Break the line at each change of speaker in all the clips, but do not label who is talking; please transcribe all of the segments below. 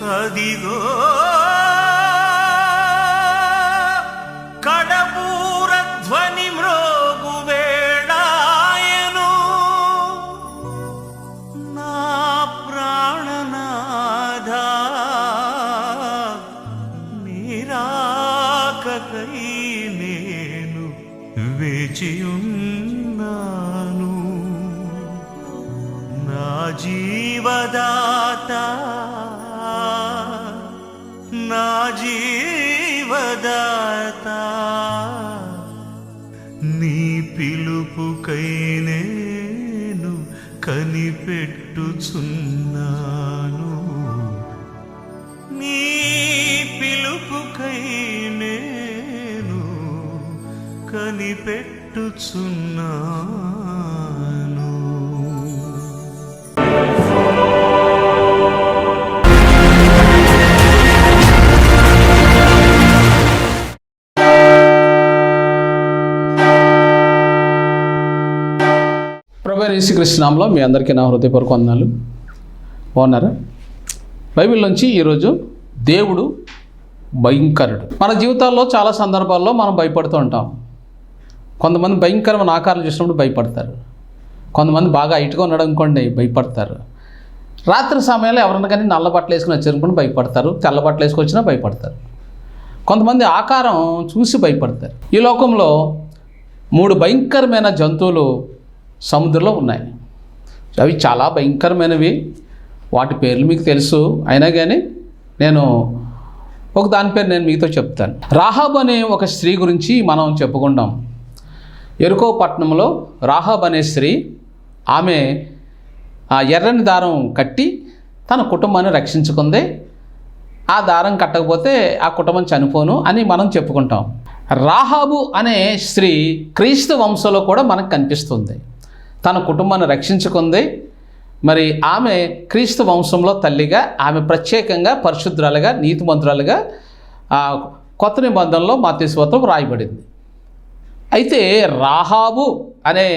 Adigo. కనిపెట్టుచున్నాను
ప్రభు యేసుకృష్ణంలో మీ అందరికీ నా హృదయపూర్వక వందనాలు. బాగున్నారా? బైబిల్ నుంచి ఈరోజు దేవుడు భయంకరుడు. మన జీవితాల్లో చాలా సందర్భాల్లో మనం భయపడుతూ ఉంటాం. కొంతమంది భయంకరమైన ఆకారాలు చూసినప్పుడు భయపడతారు. కొంతమంది బాగా హైట్గా ఉన్నాడు అనుకోండి భయపడతారు. రాత్రి సమయంలో ఎవరైనా కానీ నల్ల బట్టలు వేసుకుని వచ్చారనుకోండి భయపడతారు. తెల్ల బట్టలు వేసుకొచ్చినా భయపడతారు. కొంతమంది ఆకారం చూసి భయపడతారు. ఈ లోకంలో మూడు భయంకరమైన జంతువులు సముద్రంలో ఉన్నాయి. అవి చాలా భయంకరమైనవి. వాటి పేర్లు మీకు తెలుసు. అయినా కానీ నేను ఒక దాని పేరు నేను మీతో చెప్తాను. రాహాబ్ అనే ఒక స్త్రీ గురించి మనం చెప్పుకుంటాం ఎరుకో పట్టణంలో రాహాబ్ అనే స్త్రీ ఆమె ఆ ఎర్రని దారం కట్టి తన కుటుంబాన్ని రక్షించుకుంది. ఆ దారం కట్టకపోతే ఆ కుటుంబం చనిపోను అని మనం చెప్పుకుంటాం. రాహాబు అనే స్త్రీ క్రీస్తు వంశంలో కూడా మనకు కనిపిస్తుంది. తన కుటుంబాన్ని రక్షించుకుంది. మరి ఆమె క్రీస్తు వంశంలో తల్లిగా ఆమె ప్రత్యేకంగా పరిశుద్ధురాలుగా నీతిమంతురాలుగా కొత్త నిబంధనలో మాతృస్వత్వం రాయబడింది. అయితే రాహాబు అనే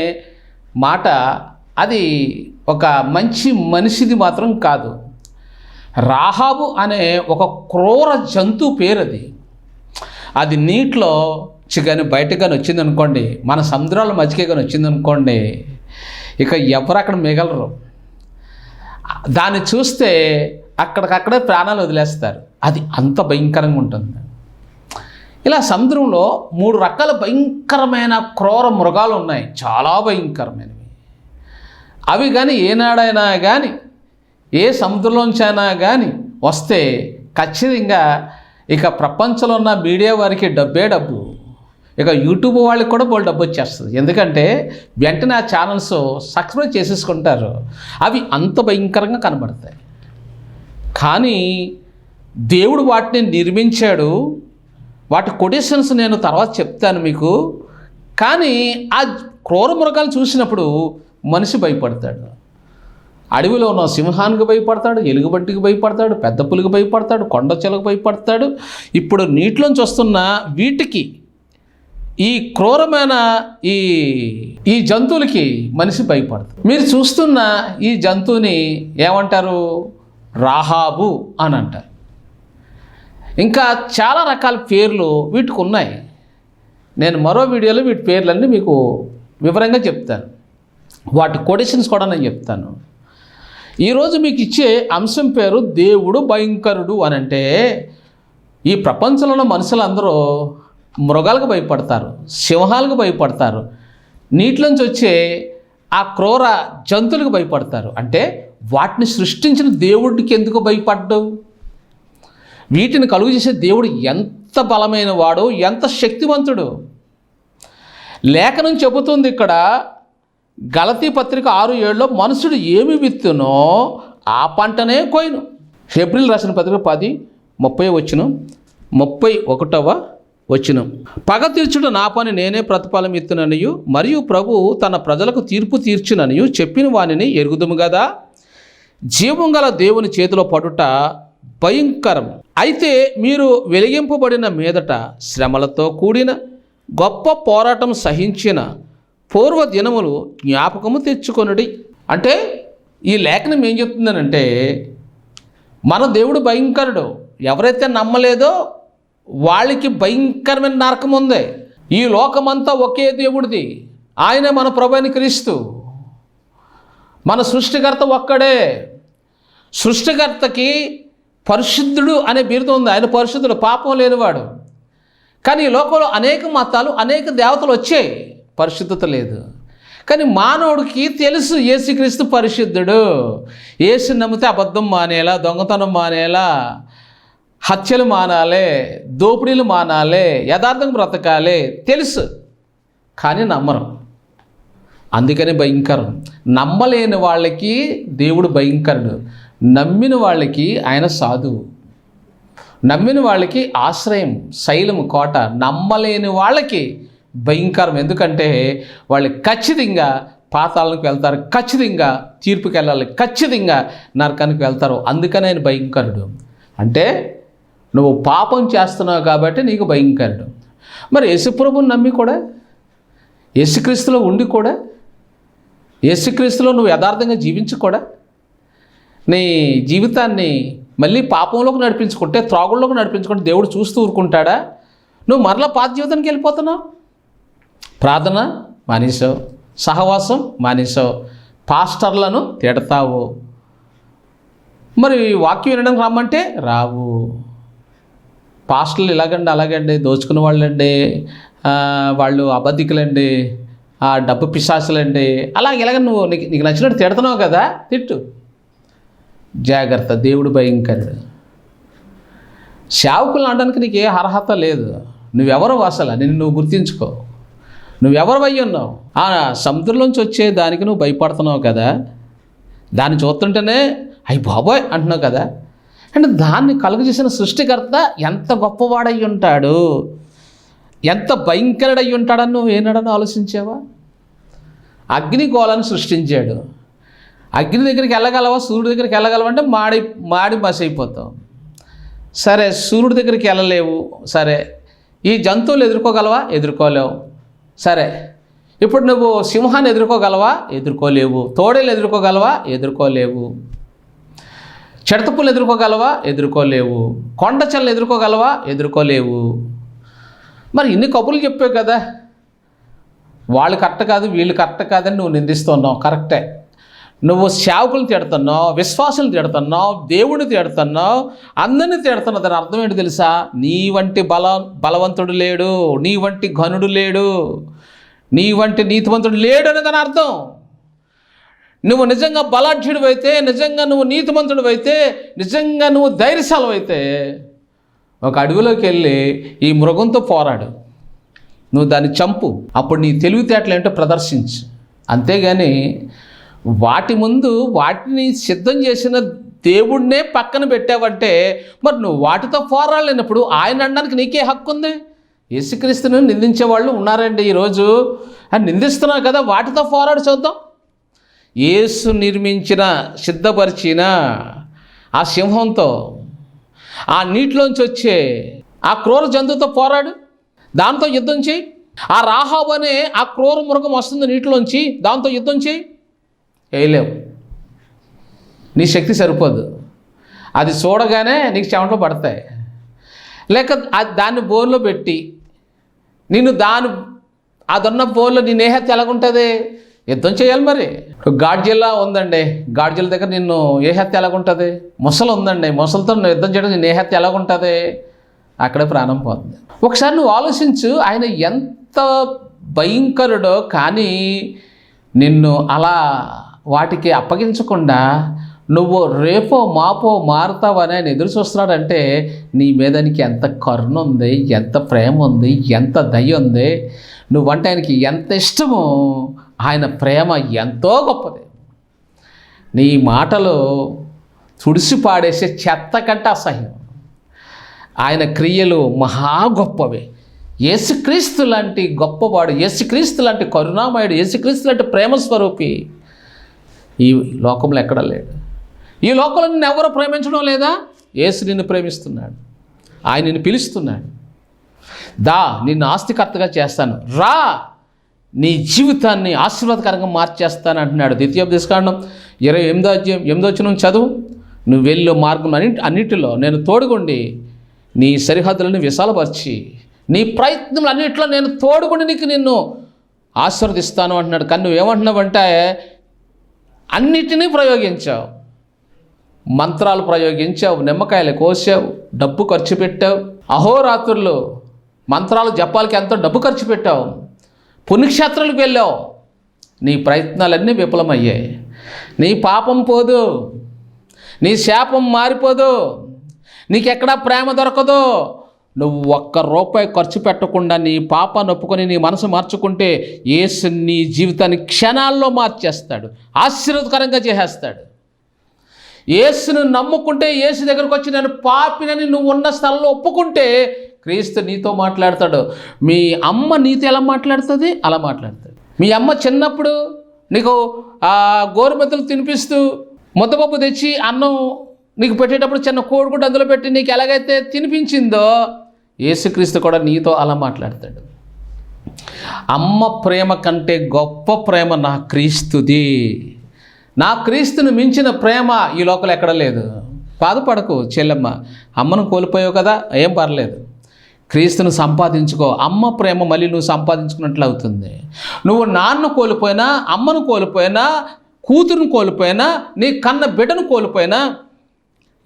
మాట అది ఒక మంచి మనిషిది మాత్రం కాదు. రాహాబు అనే ఒక క్రూర జంతు పేరు అది అది నీటిలో కానీ బయటకు కానీ వచ్చింది అనుకోండి మన సముద్రాల మధ్యకే కానీ వచ్చింది అనుకోండి ఇక ఎవరు అక్కడ మిగలరు? దాన్ని చూస్తే అక్కడికక్కడే ప్రాణాలు వదిలేస్తారు. అది అంత భయంకరంగా ఉంటుంది. ఇలా సముద్రంలో మూడు రకాల భయంకరమైన క్రూర మృగాలు ఉన్నాయి. చాలా భయంకరమైనవి. అవి కానీ ఏనాడైనా కానీ ఏ సముద్రంలోంచైనా కానీ వస్తే ఖచ్చితంగా ఇక ప్రపంచంలో ఉన్న మీడియా వారికి డబ్బే డబ్బు. ఇక యూట్యూబ్ వాళ్ళకి కూడా బోల్ డబ్బు వచ్చేస్తుంది. ఎందుకంటే వెంటనే ఆ ఛానల్స్ సబ్స్క్రైబ్ చేసేసుకుంటారు. అవి అంత భయంకరంగా కనబడతాయి. కానీ దేవుడు వాటిని నిర్మించాడు. వాటి కొటేషన్స్ నేను తర్వాత చెప్తాను మీకు. కానీ ఆ క్రూర మృగాలు చూసినప్పుడు మనిషి భయపడతాడు. అడవిలో ఉన్న సింహానికి భయపడతాడు ఎలుగుబంటికి భయపడతాడు పెద్ద పులికి భయపడతాడు కొండ చెలకు భయపడతాడు. ఇప్పుడు నీటిలోంచి వస్తున్న వీటికి ఈ క్రూరమైన ఈ ఈ జంతువులకి మనిషి భయపడతాడు. మీరు చూస్తున్న ఈ జంతువుని ఏమంటారు? రాహాబు అని అంటారు. ఇంకా చాలా రకాల పేర్లు వీటికి ఉన్నాయి నేను మరో వీడియోలో వీటి పేర్లన్నీ మీకు వివరంగా చెప్తాను. వాటి కొడిషన్స్ కూడా నేను చెప్తాను. ఈరోజు మీకు ఇచ్చే అంశం పేరు దేవుడు భయంకరుడు అని అంటే ఈ ప్రపంచంలో ఉన్న మనుషులందరూ మృగాలకు భయపడతారు సింహాలకు భయపడతారు నీటిలోంచి వచ్చే ఆ క్రూర జంతువులకు భయపడతారు. అంటే వాటిని సృష్టించిన దేవుడికి ఎందుకు భయపడ్డావు? వీటిని కలుగు చేసే దేవుడు ఎంత బలమైన వాడు ఎంత శక్తివంతుడు. లేఖనం చెబుతుంది ఇక్కడ గలతీ పత్రిక ఆరు ఏడులో మనుషుడు ఏమి విత్తునో ఆ పంటనే కోయిను ఫిబ్రిల్ రాసిన పత్రిక పది ముప్పై వచ్చిన ముప్పై ఒకటవ వచ్చిన. పగ తీర్చుడు నా పని నేనే ప్రతిఫలం ఇత్తుననియు మరియు ప్రభు తన ప్రజలకు తీర్పు తీర్చుననియు చెప్పిన వానిని ఎరుగుదుము కదా జీవం గల దేవుని చేతిలో పడుట భయంకరం. అయితే మీరు వెలిగింపబడిన మీదట శ్రమలతో కూడిన గొప్ప పోరాటం సహించిన పూర్వ దినములు జ్ఞాపకము తెచ్చుకొనుడి. అంటే ఈ లేఖనం ఏం చెప్తుందనంటే మన దేవుడు భయంకరుడు. ఎవరైతే నమ్మలేదో వాళ్ళకి భయంకరమైన నరకం ఉంది. ఈ లోకమంతా ఒకే దేవుడిది. ఆయనే మన ప్రభుని క్రీస్తు. మన సృష్టికర్త ఒక్కడే. సృష్టికర్తకి పరిశుద్ధుడు అనే బిరుదం ఉంది. ఆయన పరిశుద్ధుడు పాపం లేనివాడు. కానీ ఈ లోకంలో అనేక మతాలు అనేక దేవతలు వచ్చాయి పరిశుద్ధత లేదు. కానీ మానవుడికి తెలుసు యేసుక్రీస్తు పరిశుద్ధుడు. యేసు నమ్మితే అబద్ధం మానేలా దొంగతనం మానేలా హత్యలు మానాలే దోపిడీలు మానాలే యథార్థం బ్రతకాలే తెలుసు. కానీ నమ్మరు. అందుకని భయంకరం. నమ్మలేని వాళ్ళకి దేవుడు భయంకరుడు. నమ్మిన వాళ్ళకి ఆయన సాధువు. నమ్మిన వాళ్ళకి ఆశ్రయం శైలం కోట. నమ్మలేని వాళ్ళకి భయంకరం. ఎందుకంటే వాళ్ళు ఖచ్చితంగా పాతాళానికి వెళ్తారు ఖచ్చితంగా తీర్పుకి వెళ్ళాలి ఖచ్చితంగా నరకానికి వెళ్తారు. అందుకని ఆయన భయంకరుడు. అంటే నువ్వు పాపం చేస్తున్నావు కాబట్టి నీకు భయంకరుడు. మరి యేసుప్రభుని నమ్మి కూడా యేసుక్రీస్తులో ఉండి కూడా యేసుక్రీస్తులో నువ్వు యథార్థంగా జీవించకూడా కూడా నీ జీవితాన్ని మళ్ళీ పాపంలోకి నడిపించుకుంటే త్రాగుల్లోకి నడిపించుకుంటే దేవుడు చూస్తూ ఊరుకుంటాడా? నువ్వు మరలా పాత జీవితానికి వెళ్ళిపోతున్నావు? ప్రార్థన మానేసావు సహవాసం మానేసావు పాస్టర్లను తిడతావు. మరి వాక్యం వినడానికి రమ్మంటే రావు. పాస్టర్లు ఇలాగండి అలాగండి దోచుకున్న వాళ్ళండి వాళ్ళు అబద్ధికులండి ఆ డబ్బు పిశాసులండి అలాగ ఇలాగ నువ్వు నీకు నీకు నచ్చినట్టు తిడుతున్నావు కదా తిట్టు. జాగ్రత్త దేవుడు భయంకరుడు. సేవకులు అనడానికి నీకు ఏ అర్హత లేదు. నువ్వెవరు అసలు నిన్ను నువ్వు గుర్తించుకో. నువ్వెవరు అయ్యి ఉన్నావు? ఆ సముద్రంలోంచి వచ్చే దానికి నువ్వు భయపడుతున్నావు కదా. దాన్ని చూస్తుంటేనే అయ్యి బాబోయ్ అంటున్నావు కదా. అంటే దాన్ని కలుగజేసిన సృష్టికర్త ఎంత గొప్పవాడై ఉంటాడు? ఎంత భయంకరుడై ఉంటాడని నువ్వు ఏనాడని ఆలోచించావా? అగ్నిగోళాన్ని సృష్టించాడు. అగ్ని దగ్గరికి వెళ్ళగలవా? సూర్యుడి దగ్గరికి వెళ్ళగలవంటే మాడి మాడి మసి అయిపోతావు సరే సూర్యుడి దగ్గరికి వెళ్ళలేవు. సరే ఈ జంతువులు ఎదుర్కోగలవా? ఎదుర్కోలేవు. సరే ఇప్పుడు నువ్వు సింహాన్ని ఎదుర్కోగలవా? ఎదుర్కోలేవు. తోడేలు ఎదుర్కోగలవా? ఎదుర్కోలేవు. చెడతపులు ఎదుర్కోగలవా? ఎదుర్కోలేవు. కొండ చెల్లు ఎదుర్కోగలవా? ఎదుర్కోలేవు. మరి ఇన్ని కబుర్లు చెప్పావు కదా. వాళ్ళు కరెక్ట్ కాదు వీళ్ళు కరెక్ట్ కాదని నువ్వు నిందిస్తున్నావు. కరెక్టే. నువ్వు సేవకులు తిడుతున్నావు విశ్వాసులు తిడుతున్నావు దేవుడిని తిడుతున్నావు అందరిని తిడుతున్నావు. దాని అర్థం ఏంటి తెలుసా? నీ వంటి బల బలవంతుడు లేడు నీ వంటి ఘనుడు లేడు నీ వంటి నీతివంతుడు లేడు అని దాని అర్థం. నువ్వు నిజంగా బలాఢ్యుడు అయితే నిజంగా నువ్వు నీతిమంతుడు అయితే నిజంగా నువ్వు ధైర్యశాలు అయితే ఒక అడవిలోకి వెళ్ళి ఈ మృగంతో పోరాడు. నువ్వు దాన్ని చంపు. అప్పుడు నీ తెలివితేటలు ఏంటో ప్రదర్శించు. అంతేగాని వాటి ముందు వాటిని సిద్ధం చేసిన దేవుడినే పక్కన పెట్టావంటే మరి నువ్వు వాటితో పోరాడలేనప్పుడు ఆయన అనడానికి నీకే హక్కు ఉంది? యేసుక్రీస్తును నిందించే వాళ్ళు ఉన్నారండి ఈరోజు. అని నిందిస్తున్నావు కదా వాటితో పోరాడు చూద్దాం. యేసు నిర్మించిన సిద్ధపరిచిన ఆ సింహంతో ఆ నీటిలోంచి వచ్చే ఆ క్రూర జంతువుతో పోరాడు. దాంతో యుద్ధం చేయి. ఆ రాహాబు అనే ఆ క్రూర మృగం వస్తుంది నీటిలోంచి దాంతో యుద్ధం చేయి. వేయలేవు. నీ శక్తి సరిపోదు. అది చూడగానే నీకు చెమటలు పడతాయి. లేక అది దాన్ని బోర్లో పెట్టి నిన్ను దాని అదన్న బోర్లో నీ నేహత ఎలాగుంటుంది? యుద్ధం చేయాలి మరి. గాడ్జిల్లా ఉందండి. గాడ్జిల్ల దగ్గర నిన్ను ఏ హత్య ఎలాగుంటుంది? ముసలు ఉందండి. ముసలితో నువ్వు యుద్ధం చేయడం నీ హత్య ఎలాగుంటుంది? అక్కడే ప్రాణం పోతుంది. ఒకసారి నువ్వు ఆలోచించు ఆయన ఎంత భయంకరుడో కానీ నిన్ను అలా వాటికి అప్పగించకుండా నువ్వు రేపో మాపో మారుతావని ఆయన ఎదురు చూస్తున్నాడంటే నీ మీద నీకు ఎంత కరుణ ఉంది ఎంత ప్రేమ ఉంది ఎంత దయ ఉంది. నువ్వంటే ఆయనకి ఎంత ఇష్టమో ఆయన ప్రేమ ఎంతో గొప్పది. నీ మాటలు తుడిసి పాడేసే చెత్త కంటే అసహ్యం. ఆయన క్రియలు మహా గొప్పవి. యేసుక్రీస్తు లాంటి గొప్పవాడు యేసుక్రీస్తు లాంటి కరుణామయుడు యేసుక్రీస్తు లాంటి ప్రేమ స్వరూపి ఈ లోకంలో ఎక్కడా లేడు? ఈ లోకంలో నిన్ను ఎవరు ప్రేమించడం లేదా? యేసు నిన్ను ప్రేమిస్తున్నాడు. ఆయన నిన్ను పిలుస్తున్నాడు. దా నిన్ను ఆస్తికర్తగా చేస్తాను. రా నీ జీవితాన్ని ఆశీర్వాదకరంగా మార్చేస్తాను అంటున్నాడు. ద్వితీయోపదేశకాండం ఇరవై ఎనిమిదో అధ్యాయం ఎనిమిదో వచ్చిన చదువు. నువ్వు వెళ్ళు మార్గం అన్నింటి అన్నిటిలో నేను తోడుగుండి నీ సరిహద్దులను విశాలపరిచి నీ ప్రయత్నములు అన్నింటిలో నేను తోడుగుండి నీకు నిన్ను ఆశీర్వదిస్తాను అంటున్నాడు. కానీ నువ్వేమంటున్నావంటే అన్నిటినీ ప్రయోగించావు. మంత్రాలు ప్రయోగించావు నిమ్మకాయలు కోసావు డబ్బు ఖర్చు పెట్టావు. అహోరాత్రులు మంత్రాలు జపాలకి ఎంతో డబ్బు ఖర్చు పెట్టావు? పుణ్యక్షేత్రాలకు వెళ్ళావు. నీ ప్రయత్నాలన్నీ విఫలమయ్యాయి. నీ పాపం పోదు. నీ శాపం మారిపోదు. నీకెక్కడా ప్రేమ దొరకదు. నువ్వు ఒక్క రూపాయి ఖర్చు పెట్టకుండా నీ పాపాన్ని ఒప్పుకొని నీ మనసు మార్చుకుంటే యేసు నీ జీవితాన్ని క్షణాల్లో మార్చేస్తాడు ఆశీర్వదకరంగా చేసేస్తాడు. యేసును నమ్ముకుంటే యేసు దగ్గరకు వచ్చి నేను పాపినని నువ్వు ఉన్న స్థలంలో ఒప్పుకుంటే క్రీస్తు నీతో మాట్లాడతాడు. మీ అమ్మ నీతో ఎలా మాట్లాడుతుంది? అలా మాట్లాడుతుంది. మీ అమ్మ చిన్నప్పుడు నీకు ఆ తినిపిస్తూ ముద్దపప్పు తెచ్చి అన్నం నీకు పెట్టేటప్పుడు చిన్న కోడి కూడా అందులో పెట్టి నీకు ఎలాగైతే తినిపించిందో యేసుక్రీస్తు కూడా నీతో అలా మాట్లాడతాడు. అమ్మ ప్రేమ కంటే గొప్ప ప్రేమ నా క్రీస్తుది. నా క్రీస్తును మించిన ప్రేమ ఈ లోకల్ ఎక్కడ లేదు. బాధపడకు చెల్లెమ్మ. అమ్మను కోల్పోయావు కదా ఏం పర్లేదు. క్రీస్తును సంపాదించుకో. అమ్మ ప్రేమ మళ్ళీ నువ్వు సంపాదించుకున్నట్లు అవుతుంది. నువ్వు నాన్న కోల్పోయినా అమ్మను కోల్పోయినా కూతురును కోల్పోయినా నీ కన్న బిడ్డను కోల్పోయినా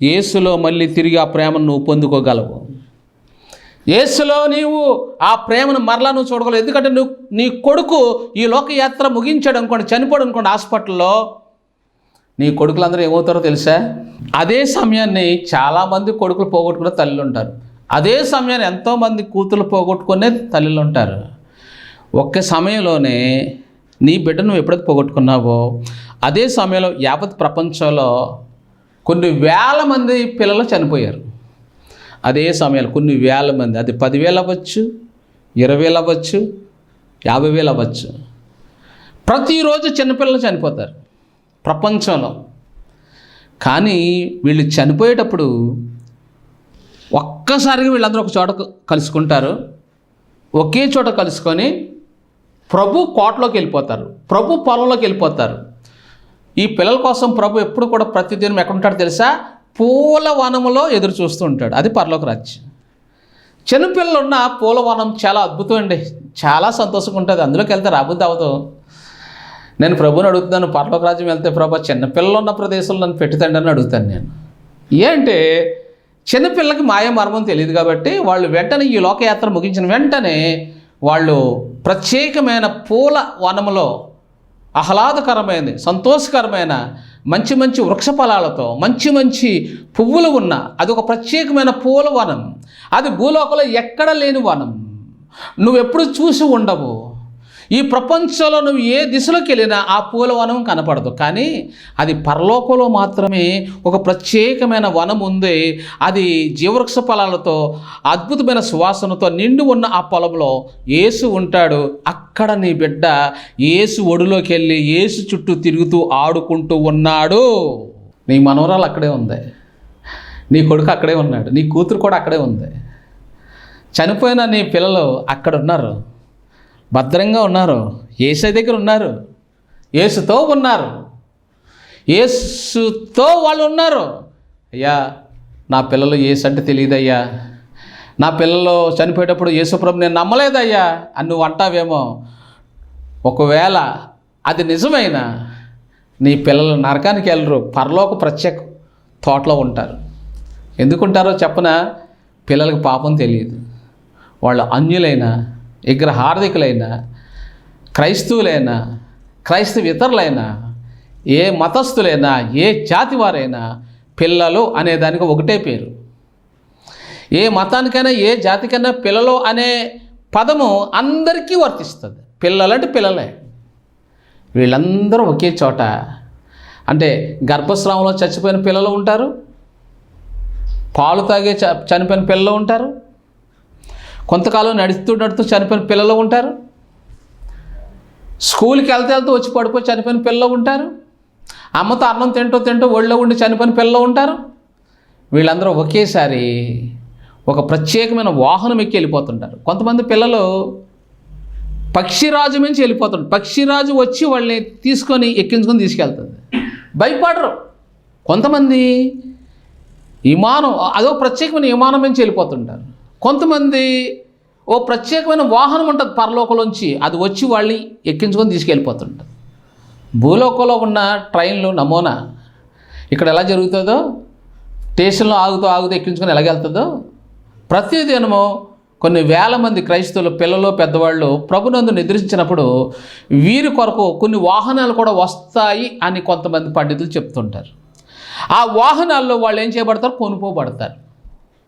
యేసులో మళ్ళీ తిరిగి ఆ ప్రేమను నువ్వు పొందుకోగలవు. యేసులో నీవు ఆ ప్రేమను మరలా నువ్వు చూడగలవు. ఎందుకంటే నువ్వు నీ కొడుకు ఈ లోకయాత్ర ముగించాడు అనుకోండి చనిపోడు అనుకోండి హాస్పిటల్లో. నీ కొడుకులందరూ ఏమవుతారో తెలుసా? అదే సమయాన్ని చాలామంది కొడుకులు పోగొట్టుకునే తల్లులు ఉంటారు. అదే సమయాన్ని ఎంతోమంది కూతురు పోగొట్టుకునే తల్లులు ఉంటారు. ఒక్క సమయంలోనే నీ బిడ్డ నువ్వు ఎప్పుడైతే పోగొట్టుకున్నావో అదే సమయంలో యావత్ ప్రపంచంలో కొన్ని వేల మంది పిల్లలు చనిపోయారు. అదే సమయంలో కొన్ని వేల మంది అది పదివేలు అవ్వచ్చు ఇరవై వేలు అవ్వచ్చు యాభై వేలు అవ్వచ్చు. ప్రతిరోజు చిన్నపిల్లలు చనిపోతారు ప్రపంచంలో. కానీ వీళ్ళు చనిపోయేటప్పుడు ఒక్కసారిగా వీళ్ళందరూ ఒక చోట కలుసుకుంటారు. ఒకే చోట కలుసుకొని ప్రభు కోటలోకి వెళ్ళిపోతారు. ప్రభు పొలంలోకి వెళ్ళిపోతారు. ఈ పిల్లల కోసం ప్రభు ఎప్పుడు కూడా ప్రతిదినం ఎక్కడుంటాడు తెలుసా? పూల వనములో ఎదురు చూస్తూ ఉంటాడు. అది పరలోక రాజ్యం. చిన్నపిల్లలు ఉన్న పూలవనం చాలా అద్భుతం అండి. చాలా సంతోషంగా ఉంటుంది. అందులోకి వెళ్తే రాబుద్ది అవ్వదు నేను ప్రభుని అడుగుతున్నాను పరలోక రాజ్యం వెళ్తే ప్రభు చిన్నపిల్లలు ఉన్న ప్రదేశంలో నన్ను పెట్టుతండి అని అడుగుతాను నేను. ఏంటంటే చిన్నపిల్లకి మాయ మర్మం తెలియదు కాబట్టి వాళ్ళు వెంటనే ఈ లోకయాత్ర ముగించిన వెంటనే వాళ్ళు ప్రత్యేకమైన పూల వనములో ఆహ్లాదకరమైనది సంతోషకరమైన మంచి మంచి వృక్ష ఫలాలతో మంచి మంచి పువ్వులు ఉన్న అది ఒక ప్రత్యేకమైన పూల వనం. అది భూలోకంలో ఎక్కడ లేని వనం. నువ్వెప్పుడు చూసి ఉండవు. ఈ ప్రపంచంలో నువ్వు ఏ దిశలోకి వెళ్ళినా ఆ పూల వనం కనపడదు. కానీ అది పరలోకంలో మాత్రమే ఒక ప్రత్యేకమైన వనం ఉంది. అది జీవవృక్ష ఫలాలతో అద్భుతమైన సువాసనతో నిండి ఉన్న ఆ పొలంలో ఏసు ఉంటాడు. అక్కడ నీ బిడ్డ ఏసు ఒడిలోకి వెళ్ళి ఏసు చుట్టూ తిరుగుతూ ఆడుకుంటూ ఉన్నాడు. నీ మనవరాలు అక్కడే ఉంది. నీ కొడుకు అక్కడే ఉన్నాడు. నీ కూతురు కూడా అక్కడే ఉంది. చనిపోయిన నీ పిల్లలు అక్కడ ఉన్నారు. భద్రంగా ఉన్నారు. ఏసై దగ్గర ఉన్నారు. ఏసుతో ఉన్నారు. ఏసుతో వాళ్ళు ఉన్నారు. అయ్యా నా పిల్లలు ఏసు అంటే తెలియదయ్యా? నా పిల్లలు చనిపోయేటప్పుడు యేసుప్రభు నేను నమ్మలేదయ్యా అని నువ్వు అంటావేమో? ఒకవేళ అది నిజమైనా నీ పిల్లలు నరకానికి వెళ్ళరు పరలోక ప్రత్యేక తోటలో ఉంటారు. ఎందుకుంటారో చెప్పన? పిల్లలకు పాపం తెలియదు. వాళ్ళు అన్యులైనా విగ్రహార్థికులైన క్రైస్తవులైనా క్రైస్తవ ఇతరులైనా ఏ మతస్థులైనా ఏ జాతి వారైనా పిల్లలు అనే దానికి ఒకటే పేరు. ఏ మతానికైనా ఏ జాతికైనా పిల్లలు అనే పదము అందరికీ వర్తిస్తుంది. పిల్లలంటే పిల్లలే. వీళ్ళందరూ ఒకే చోట. అంటే గర్భస్రావంలో చచ్చిపోయిన పిల్లలు ఉంటారు. పాలు తాగే చ చనిపోయిన పిల్లలు ఉంటారు. కొంతకాలం నడుస్తూ నడుస్తూ చనిపోయిన పిల్లలు ఉంటారు? స్కూల్కి వెళ్తే వెళ్తూ వచ్చి పడిపోయి చనిపోయిన పిల్లలు ఉంటారు? అమ్మతో అన్నం తింటూ తింటూ ఒళ్ళో ఉండి చనిపోయిన పిల్లలు ఉంటారు? వీళ్ళందరూ ఒకేసారి ఒక ప్రత్యేకమైన వాహనం ఎక్కి వెళ్ళిపోతుంటారు. కొంతమంది పిల్లలు పక్షిరాజు నుంచి వెళ్ళిపోతుంటారు. పక్షిరాజు వచ్చి వాళ్ళని తీసుకొని ఎక్కించుకొని తీసుకెళ్తుంది. భయపడరు. కొంతమంది విమానం అదో ప్రత్యేకమైన విమానం నుంచి వెళ్ళిపోతుంటారు. కొంతమంది ఓ ప్రత్యేకమైన వాహనం ఉంటుంది పరలోకంలోంచి అది వచ్చి వాళ్ళని ఎక్కించుకొని తీసుకెళ్ళిపోతుంటారు భూలోకంలో ఉన్న ట్రైన్లు నమూనా ఇక్కడ ఎలా జరుగుతుందో స్టేషన్లో ఆగుతూ ఆగుతూ ఎక్కించుకొని ఎలాగెళ్తుందో ప్రతిదినము కొన్ని వేల మంది క్రైస్తవులు పిల్లలు పెద్దవాళ్ళు ప్రభునందు నిద్రించినప్పుడు వీరి కొరకు కొన్ని వాహనాలు కూడా వస్తాయి అని కొంతమంది పండితులు చెప్తుంటారు. ఆ వాహనాల్లో వాళ్ళు ఏం చేయబడతారు? కొనుక్కోబడతారు.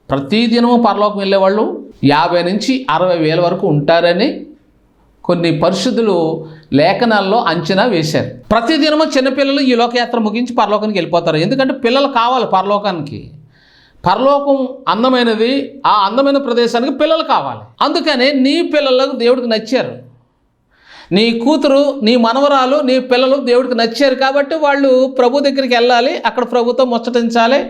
ప్రతిదినము పరలోకం వెళ్ళేవాళ్ళు యాభై నుంచి అరవై వేల వరకు ఉంటారని కొన్ని పరిశుద్ధులు లేఖనాల్లో అంచనా వేశారు. ప్రతి దినము చిన్నపిల్లలు ఈ లోకయాత్ర ముగించి పరలోకానికి వెళ్ళిపోతారు. ఎందుకంటే పిల్లలు కావాలి పరలోకానికి. పరలోకం అందమైనది ఆ అందమైన ప్రదేశానికి పిల్లలు కావాలి. అందుకనే నీ పిల్లలకు దేవుడికి నచ్చారు. నీ కూతురు నీ మనవరాలు నీ పిల్లలు దేవుడికి నచ్చారు కాబట్టి వాళ్ళు ప్రభు దగ్గరికి వెళ్ళాలి అక్కడ ప్రభుతో ముచ్చటించాలి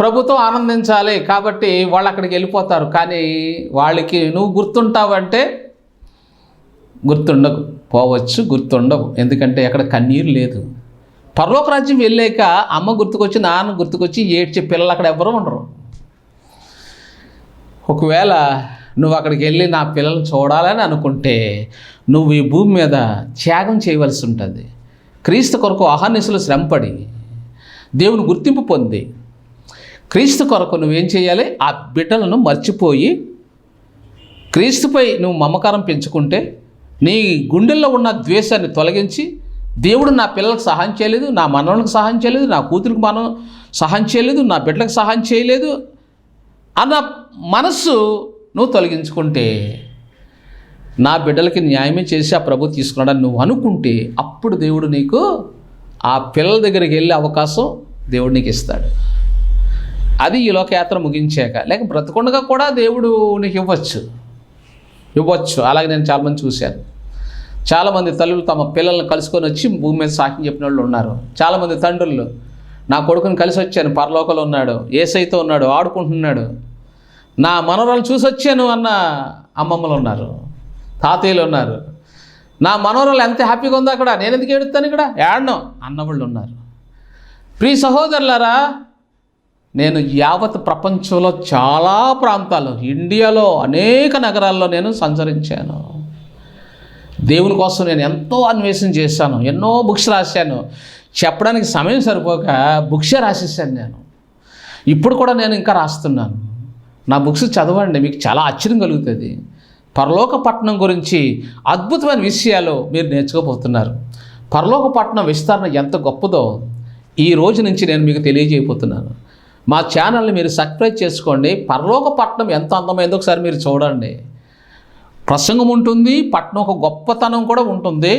ప్రభుత్వం ఆనందించాలి కాబట్టి వాళ్ళు అక్కడికి వెళ్ళిపోతారు. కానీ వాళ్ళకి నువ్వు గుర్తుంటావంటే గుర్తుండకు పోవచ్చు గుర్తుండవు. ఎందుకంటే అక్కడ కన్నీరు లేదు. పరలోక రాజ్యం వెళ్ళాక అమ్మ గుర్తుకొచ్చి నాన్న గుర్తుకొచ్చి ఏడ్చే పిల్లలు అక్కడ ఎవరు ఉండరు. ఒకవేళ నువ్వు అక్కడికి వెళ్ళి నా పిల్లల్ని చూడాలని అనుకుంటే నువ్వు ఈ భూమి మీద త్యాగం చేయవలసి ఉంటుంది. క్రీస్తు కొరకు అహర్నిశలు శ్రమపడి దేవుని గుర్తింపు పొంది క్రీస్తు కొరకు నువ్వేం చేయాలి? ఆ బిడ్డలను మర్చిపోయి క్రీస్తుపై నువ్వు మమకారం పెంచుకుంటే నీ గుండెల్లో ఉన్న ద్వేషాన్ని తొలగించి దేవుడు నా పిల్లలకు సహాయం చేయలేదు నా మనవలకు సహాయం చేయలేదు నా కూతురికి మనం సహాయం చేయలేదు నా బిడ్డలకు సహాయం చేయలేదు అన్న మనస్సు నువ్వు తొలగించుకుంటే నా బిడ్డలకి న్యాయమే చేసి ఆ ప్రభు తీసుకున్నాడని నువ్వు అనుకుంటే అప్పుడు దేవుడు నీకు ఆ పిల్లల దగ్గరికి వెళ్ళే అవకాశం దేవుడు నీకు ఇస్తాడు. అది ఈ లోకయాత్ర ముగించాక. లేక బ్రతకుండగా కూడా దేవుడు నీకు ఇవ్వచ్చు. ఇవ్వచ్చు. అలాగే నేను చాలామంది చూశాను. చాలామంది తల్లులు తమ పిల్లల్ని కలుసుకొని వచ్చి భూమి మీద సాక్ష్యం చెప్పిన వాళ్ళు ఉన్నారు. చాలామంది తండ్రులు నా కొడుకుని కలిసి వచ్చాను పరలోకంలో ఉన్నాడు ఏసైతో ఉన్నాడు ఆడుకుంటున్నాడు. నా మనవరాలు చూసి వచ్చాను అన్న అమ్మమ్మలు ఉన్నారు. తాతయ్యలు ఉన్నారు. నా మనవరాలు ఎంత హ్యాపీగా ఉందో అక్కడ నేను ఎందుకు ఏడుస్తాను ఇక్కడ? ఏడను అన్నవాళ్ళు ఉన్నారు. ప్రియ సహోదరులారా నేను యావత్ ప్రపంచంలో చాలా ప్రాంతాలు ఇండియాలో అనేక నగరాల్లో నేను సంచరించాను. దేవుని కోసం నేను ఎంతో అన్వేషణ చేశాను ఎన్నో బుక్స్ రాశాను. చెప్పడానికి సమయం సరిపోక బుక్సే రాసేసాను నేను. ఇప్పుడు కూడా నేను ఇంకా రాస్తున్నాను. నా బుక్స్ చదవండి మీకు చాలా ఆశ్చర్యం కలుగుతుంది. పరలోక పట్టణం గురించి అద్భుతమైన విషయాలు మీరు నేర్చుకోబోతున్నారు. పరలోక పట్టణం విస్తరణ ఎంత గొప్పదో ఈ రోజు నుంచి నేను మీకు తెలియజేయబోతున్నాను. మా ఛానల్ని మీరు సబ్స్క్రైబ్ చేసుకోండి. పరలోక పట్టణం ఎంత అందమైందో ఒకసారి మీరు చూడండి. ప్రసంగం ఉంటుంది పట్నం ఒక గొప్పతనం కూడా ఉంటుంది.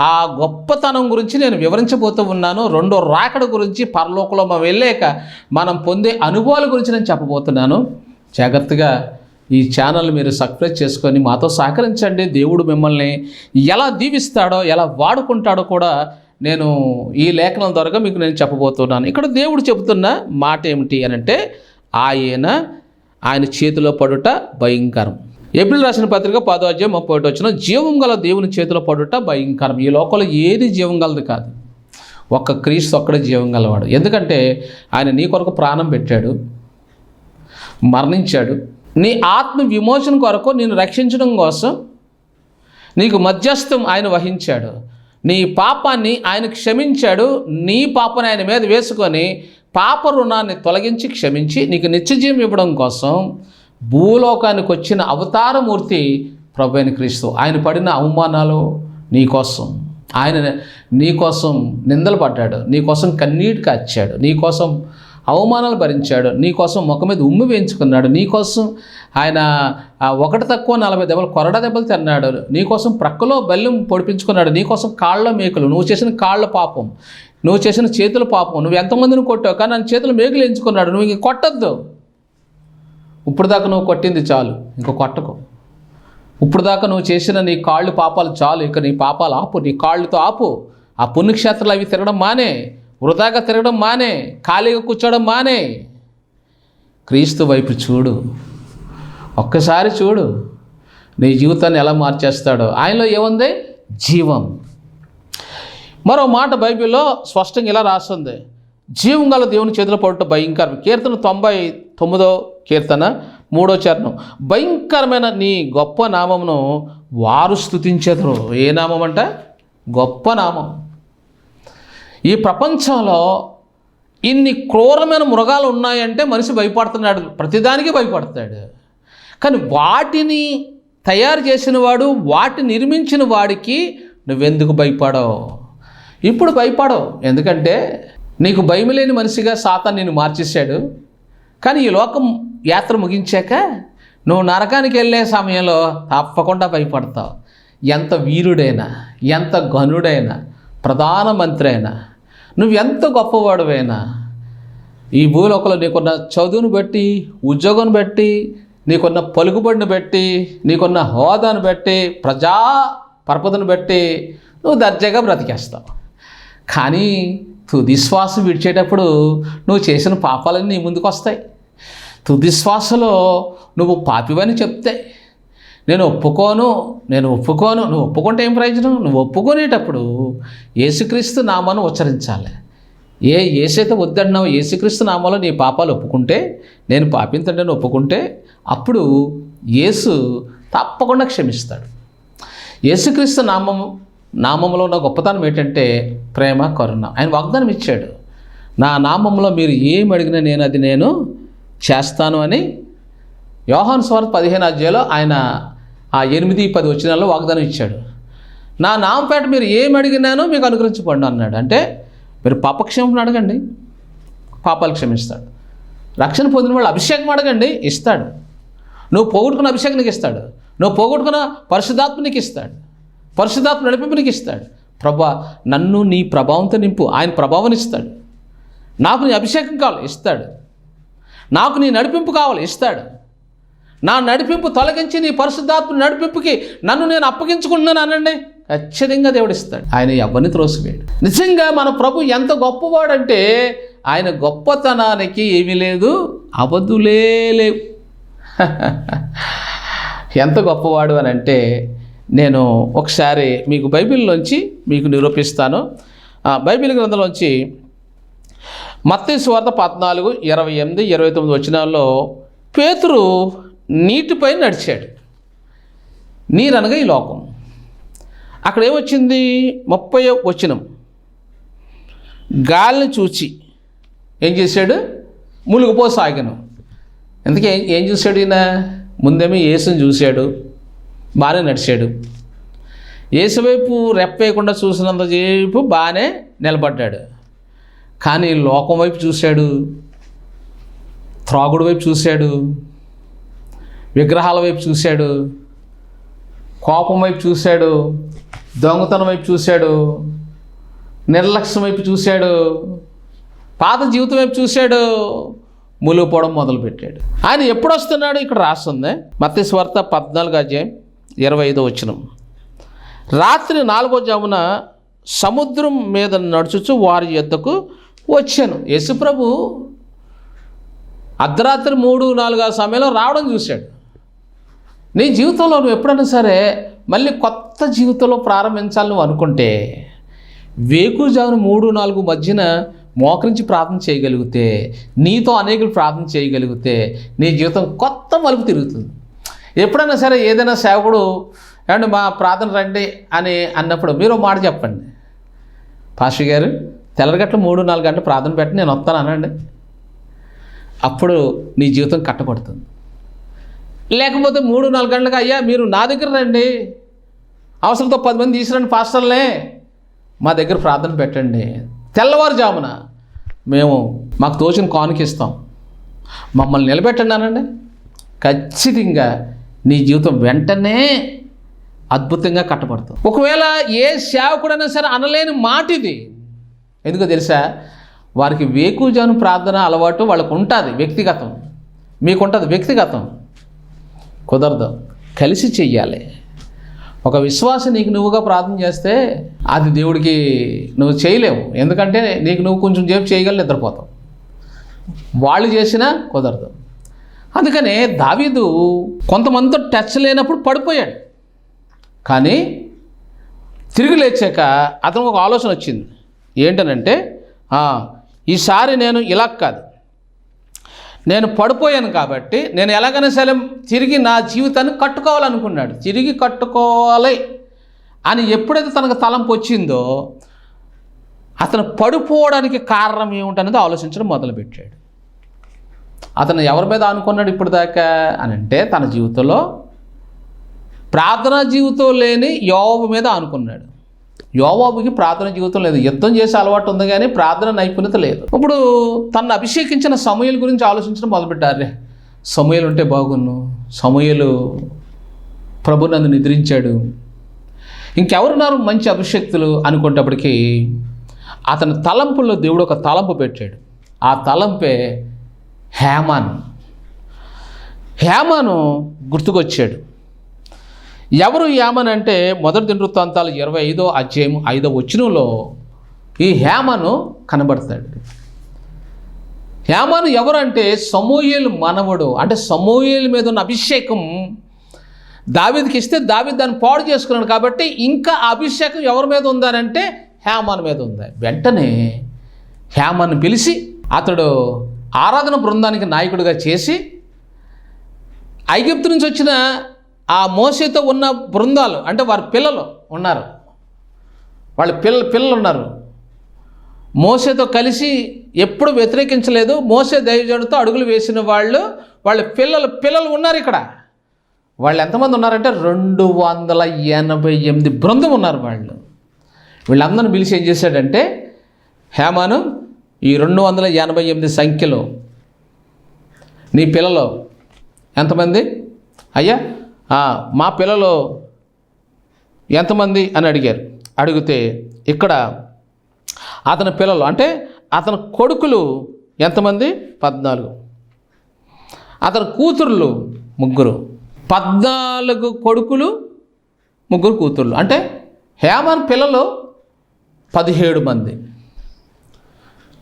ఆ గొప్పతనం గురించి నేను వివరించబోతూ ఉన్నాను. రెండో రాకడ గురించి పరలోకంలో మనం వెళ్ళాక మనం పొందే అనుభవాల గురించి నేను చెప్పబోతున్నాను. జాగ్రత్తగా ఈ ఛానల్ మీరు సబ్స్క్రైబ్ చేసుకొని మాతో సహకరించండి. దేవుడు మిమ్మల్ని ఎలా దీవిస్తాడో ఎలా వాడుకుంటాడో కూడా నేను ఈ లేఖనం ద్వారా మీకు నేను చెప్పబోతున్నాను. ఇక్కడ దేవుడు చెబుతున్న మాట ఏమిటి అని అంటే ఆయన ఆయన చేతిలో పడుట భయంకరం. ఏప్రిల్ రాసిన పత్రిక పదో అధ్యాయం ముప్పై ఒకటి వచ్చిన జీవం గల దేవుని చేతిలో పడుట భయంకరం. ఈ లోకంలో ఏది జీవం గలది కాదు. ఒక్క క్రీస్తు ఒక్కడే జీవం గలవాడు. ఎందుకంటే ఆయన నీ కొరకు ప్రాణం పెట్టాడు మరణించాడు. నీ ఆత్మ విమోచన కొరకు నేను రక్షించడం కోసం నీకు మధ్యస్థం ఆయన వహించాడు. నీ పాపాన్ని ఆయన క్షమించాడు నీ పాపని ఆయన మీద వేసుకొని పాప రుణాన్ని తొలగించి క్షమించి నీకు నిత్యజీవం ఇవ్వడం కోసం భూలోకానికి వచ్చిన అవతారమూర్తి ప్రభు అయిన క్రీస్తు. ఆయన పడిన అవమానాలు నీకోసం ఆయన నీకోసం నిందలు పడ్డాడు. నీకోసం కన్నీటి కాచాడు. నీకోసం అవమానాలు భరించాడు. నీకోసం ముఖం మీద ఉమ్మి వేయించుకున్నాడు. నీకోసం ఆయన ఒకటి తక్కువ నలభై దెబ్బలు కొరడ దెబ్బలు తిన్నాడు. నీకోసం ప్రక్కలో బెల్లం పొడిపించుకున్నాడు. నీకోసం కాళ్ళ మేకులు. నువ్వు చేసిన కాళ్ళ పాపం. నువ్వు చేసిన చేతుల పాపం. నువ్వు ఎంతమందిని కొట్టావు? కానీ నన్ను చేతులు మేకులు ఎంచుకున్నాడు నువ్వు ఇంక కొట్టద్దు. ఇప్పుడు దాకా నువ్వు కొట్టింది చాలు. ఇంక కొట్టకు. ఇప్పుడు దాకా నువ్వు చేసిన నీ కాళ్ళు పాపాలు చాలు. ఇక నీ పాపాలు ఆపు. నీ కాళ్ళతో ఆపు. ఆ పుణ్యక్షేత్రాలు అవి తిరగడం మానే. వృధాగా తిరగడం మానే ఖాళీగా కూర్చోవడం మానే. క్రీస్తు వైపు చూడు ఒక్కసారి చూడు నీ జీవితాన్ని ఎలా మార్చేస్తాడో. ఆయనలో ఏముంది? జీవం. మరో మాట బైబిల్లో స్పష్టంగా ఇలా రాస్తుంది. జీవం గల దేవుని చేతిలో పడటం భయంకరం. కీర్తన తొంభై తొమ్మిదో కీర్తన మూడో చరణం. భయంకరమైన నీ గొప్ప నామమును వారు స్థుతించేదరు ఏ నామం అంట? గొప్ప నామం. ఈ ప్రపంచంలో ఇన్ని క్రూరమైన మృగాలు ఉన్నాయంటే మనిషి భయపడుతున్నాడు. ప్రతిదానికి భయపడతాడు. కానీ వాటిని తయారు చేసిన వాడు వాటిని నిర్మించిన వాడికి నువ్వెందుకు భయపడవు? ఇప్పుడు భయపడవు. ఎందుకంటే నీకు భయం లేని మనిషిగా సాతాన్ నిన్ను మార్చేశాడు. కానీ ఈ లోకం యాత్ర ముగించాక నువ్వు నరకానికి వెళ్ళే సమయంలో తప్పకుండా భయపడతావు. ఎంత వీరుడైనా ఎంత ఘనుడైనా ప్రధానమంత్రి అయినా నువ్వు ఎంత గొప్పవాడువైనా ఈ భూలోకంలో నీకున్న చదువును బట్టి ఉద్యోగం బట్టి నీకున్న పలుకుబడిని బట్టి నీకున్న హోదాను బట్టి ప్రజా పరపదను బట్టి నువ్వు దర్జాగా బ్రతికేస్తావు. కానీ తుది శ్వాస విడిచేటప్పుడు నువ్వు చేసిన పాపాలన్నీ నీ ముందుకు వస్తాయి తుది శ్వాసలో నువ్వు పాపివని చెప్తాయి నేను ఒప్పుకోను నేను ఒప్పుకోను. నువ్వు ఒప్పుకుంటే ఏం ప్రయోజనం? నువ్వు ఒప్పుకునేటప్పుడు ఏసుక్రీస్తు నామాను ఉచ్చరించాలి. ఏ ఏసైతే వద్దన్నావు ఏసుక్రీస్తు నామాలో నీ పాపాలు ఒప్పుకుంటే నేను పాపింతంటే ఒప్పుకుంటే అప్పుడు యేసు తప్పకుండా క్షమిస్తాడు. యేసుక్రీస్తు నామం నామంలో ఉన్న గొప్పతనం ఏంటంటే ప్రేమ కరుణ. ఆయన వాగ్దానం ఇచ్చాడు. నా నామంలో మీరు ఏం అడిగినా నేను అది నేను చేస్తాను అని యోహాన్ స్వార్థ పదిహేను అధ్యాయంలో ఆయన ఆ ఎనిమిది పది వచ్చినాల్లో వాగ్దానం ఇచ్చాడు. నా నామపేట మీరు ఏం అడిగినానో మీకు అనుగ్రహించబడి అన్నాడు. అంటే మీరు పాపక్షేమం అడగండి. పాపాలు క్షమిస్తాడు. రక్షణ పొందిన వాళ్ళు అభిషేకం అడగండి ఇస్తాడు. నువ్వు పోగొట్టుకున్న అభిషేకం నీకు ఇస్తాడు. నువ్వు పోగొట్టుకున్న పరిశుద్ధాత్మ నీకు ఇస్తాడు. పరిశుద్ధాత్మ నడిపింపు నీకు ఇస్తాడు. ప్రభా నన్ను నీ ప్రభావంతో నింపు. ఆయన ప్రభావం ఇస్తాడు. నాకు నీ అభిషేకం కావాలి ఇస్తాడు. నాకు నీ నడిపింపు కావాలి ఇస్తాడు. నా నడిపింపు తొలగించి నీ పరిశుద్ధాత్మ నడిపింపుకి నన్ను నేను అప్పగించుకుంటున్నాను అనండి. ఖచ్చితంగా దేవుడిస్తాడు ఆయన ఎవరిని త్రోసివేయడు. నిజంగా మన ప్రభు ఎంత గొప్పవాడంటే ఆయన గొప్పతనానికి ఏమీ లేదు అవధులే లేవు. ఎంత గొప్పవాడు అని అంటే నేను ఒకసారి మీకు బైబిల్లోంచి మీకు నిరూపిస్తాను. ఆ, బైబిల్ గ్రంథంలోంచి మత్తేశ్వార్త పద్నాలుగు ఇరవై ఎనిమిది ఇరవై తొమ్మిది వచ్చినాల్లో పేతురు నీటిపై నడిచాడు. నీరనగా ఈ లోకం. అక్కడ ఏమొచ్చింది ముప్పై వచ్చినం గాలిని చూచి ఏం చేశాడు? మునిగిపోసాగను ఎందుకే? ఏం చూశాడు ఈయన? ముందేమో యేసుని చూశాడు. బాగానే నడిచాడు. యేసు వైపు రెప్పేయకుండా చూసినంతసేపు బాగానే నిలబడ్డాడు. కానీ లోకం వైపు చూశాడు. త్రాగుడు వైపు చూశాడు. విగ్రహాల వైపు చూశాడు కోపం వైపు చూశాడు దొంగతనం వైపు చూశాడు నిర్లక్ష్యం వైపు చూశాడు పాత జీవితం వైపు చూశాడు ములిగిపోవడం మొదలుపెట్టాడు. ఆయన ఎప్పుడు వస్తున్నాడు? ఇక్కడ రాస్తుంది. మత్స్వార్త స్వార్త పద్నాలుగు అధ్యాయం ఇరవై ఐదో వచ్చినం రాత్రి నాలుగో జామున సముద్రం మీద నడుచుచు వారి యొద్దకు వచ్చాను. యశుప్రభు అర్ధరాత్రి మూడు నాలుగు ఆ సమయంలో రావడం చూశాడు. నీ జీవితంలో నువ్వు ఎప్పుడైనా సరే మళ్ళీ కొత్త జీవితంలో ప్రారంభించాలి నువ్వు అనుకుంటే వేకుజామున మూడు నాలుగు మధ్యన మోకరించి ప్రార్థన చేయగలిగితే నీతో అనేకులు ప్రార్థన చేయగలిగితే నీ జీవితం కొత్త మలుపు తిరుగుతుంది. ఎప్పుడైనా సరే ఏదైనా సేవకుడు అండ్ మా ప్రార్థన రండి అని అన్నప్పుడు మీరు మాట చెప్పండి. పాస్టర్ గారు తెల్లగట్ల మూడు నాలుగు గంటలు ప్రార్థన పెట్టి నేను వస్తాను అనండి. అప్పుడు నీ జీవితం కట్టబడుతుంది. లేకపోతే మూడు నాలుగు గంటలకు అయ్యా మీరు నా దగ్గర రండి. అవసరంతో పది మంది తీసుకురండి పాస్టర్లే మా దగ్గర ప్రార్థన పెట్టండి. తెల్లవారుజామున మేము మాకు తోచిన కానుకిస్తాం మమ్మల్ని నిలబెట్టండి అనండి. ఖచ్చితంగా నీ జీవితం వెంటనే అద్భుతంగా కట్టబడుతుంది. ఒకవేళ ఏ సేవకుడైనా సరే అనలేని మాట ఇది ఎందుకో తెలుసా? వారికి వేకుజాను ప్రార్థన అలవాటు వాళ్ళకు ఉంటుంది వ్యక్తిగతం. మీకు ఉంటుంది వ్యక్తిగతం. కుదరదు. కలిసి చెయ్యాలి. ఒక విశ్వాస నీకు నువ్వుగా ప్రార్థన చేస్తే అది దేవుడికి నువ్వు చేయలేవు. ఎందుకంటే నీకు నువ్వు కొంచెం సేపు చేయగల నిద్రపోతావు. వాళ్ళు చేసినా కుదరదు. అందుకనే దావీదు కొంతమందితో టచ్ లేనప్పుడు పడిపోయాడు. కానీ తిరిగి లేచాక అతనికి ఒక ఆలోచన వచ్చింది. ఏంటనంటే ఈసారి నేను ఇలా కాదు. నేను పడిపోయాను కాబట్టి నేను ఎలాగైనా సరే తిరిగి నా జీవితాన్ని కట్టుకోవాలనుకున్నాడు. తిరిగి కట్టుకోవాలి అని ఎప్పుడైతే తనకు తలంపు వచ్చిందో అతను పడిపోవడానికి కారణం ఏమిటనేది ఆలోచించడం మొదలుపెట్టాడు. అతను ఎవరి మీద అనుకున్నాడు ఇప్పుడు దాకా అని అంటే తన జీవితంలో ప్రార్థనా జీవితం లేని యోగు మీద అనుకున్నాడు యోవాబుకి ప్రార్థన జీవితం లేదు. యుద్ధం చేసే అలవాటు ఉంది కానీ ప్రార్థన నైపుణ్యత లేదు. ఇప్పుడు తను అభిషేకించిన సమయల గురించి ఆలోచించడం మొదలుపెట్టారే. సమయలు ఉంటే బాగున్ను. సమయలు ప్రభు నన్ను నిద్రించాడు. ఇంకెవరున్నారు మంచి అభిషక్తులు అనుకునేటప్పటికీ అతని తలంపుల్లో దేవుడు ఒక తలంపు పెట్టాడు. ఆ తలంపే హేమాన్. హేమాను గుర్తుకొచ్చాడు. ఎవరు యామన్ అంటే మొదటి దినవృత్తాంతాలు ఇరవై ఐదో అధ్యాయం ఐదో వచనంలో ఈ హేమను కనబడతాడు. హేమను ఎవరంటే? సమూయేలు మనవడు. అంటే సమూయేలు మీద ఉన్న అభిషేకం దావిదికి ఇస్తే దావీద్ దాన్ని పాడు చేసుకున్నాడు కాబట్టి ఇంకా అభిషేకం ఎవరి మీద ఉందనంటే హేమన్ మీద ఉంది. వెంటనే హేమను పిలిచి అతడు ఆరాధన బృందానికి నాయకుడిగా చేసి ఐగిప్తు నుంచి వచ్చిన ఆ మోసతో ఉన్న బృందాలు అంటే వారి పిల్లలు ఉన్నారు. వాళ్ళ పిల్ల పిల్లలు ఉన్నారు. మోసతో కలిసి ఎప్పుడు వ్యతిరేకించలేదు. మోసే దైవజనుడితో అడుగులు వేసిన వాళ్ళు వాళ్ళ పిల్లలు పిల్లలు ఉన్నారు ఇక్కడ. వాళ్ళు ఎంతమంది ఉన్నారంటే రెండు వందల ఎనభై ఎనిమిది బృందం ఉన్నారు వాళ్ళు. వీళ్ళందరిని పిలిచి ఏం చేశాడంటే హేమాను ఈ రెండు వందల ఎనభై ఎనిమిది సంఖ్యలో నీ పిల్లలు ఎంతమంది? అయ్యా మా పిల్లలు ఎంతమంది అని అడిగారు. అడిగితే ఇక్కడ అతని పిల్లలు అంటే అతని కొడుకులు ఎంతమంది? పద్నాలుగు. అతని కూతుర్లు ముగ్గురు. పద్నాలుగు కొడుకులు ముగ్గురు కూతుర్లు. అంటే హేమన్ పిల్లలు పదిహేడు మంది.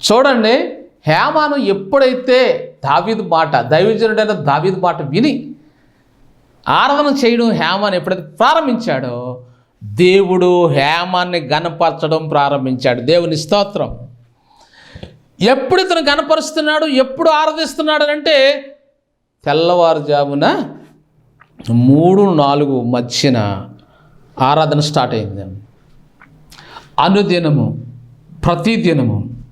చూడండి హేమాను ఎప్పుడైతే దావీదు మాట దైవజనుడైన దావీదు మాట విని ఆరాధన చేయడం హేమాన్ ఎప్పుడైతే ప్రారంభించాడో దేవుడు హేమాన్ని గనపరచడం ప్రారంభించాడు. దేవుని స్తోత్రం. ఎప్పుడు ఇతను గనపరుస్తున్నాడు ఎప్పుడు ఆరాధిస్తున్నాడు అంటే తెల్లవారుజామున మూడు నాలుగు మధ్యన ఆరాధన స్టార్ట్ అయింది. అనుదినము ప్రతిదినము.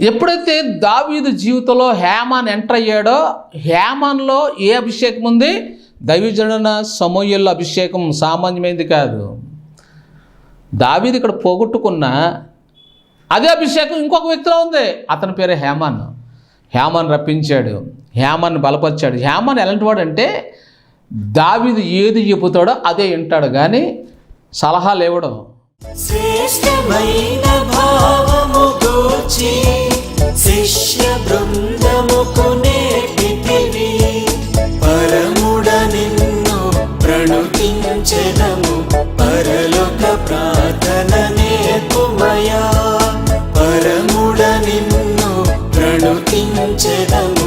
ఎప్పుడైతే దావీదు జీవితంలో హేమాన్ ఎంటర్ అయ్యాడో హేమాన్లో ఏ అభిషేకం ఉంది? దైవజనున సమూహల్లో అభిషేకం సామాన్యమైనది కాదు. దావీదు ఇక్కడ పోగొట్టుకున్న అదే అభిషేకం ఇంకొక వ్యక్తిలో ఉంది. అతని పేరే హేమాన్. హేమాన్ రప్పించాడు. హేమాన్ బలపరిచాడు. హేమాన్ ఎలాంటి వాడు అంటే దావీదు ఏది చెబుతాడో అదే వింటాడు. కానీ సలహాలు ఇవ్వడం.
శ్రేష్టమైన భావము గూర్చి శిష్య ప్రణుతించెదము పరలోక ప్రార్థన నేర్పుమయా పరముడ నిన్ను ప్రణుతించెదము.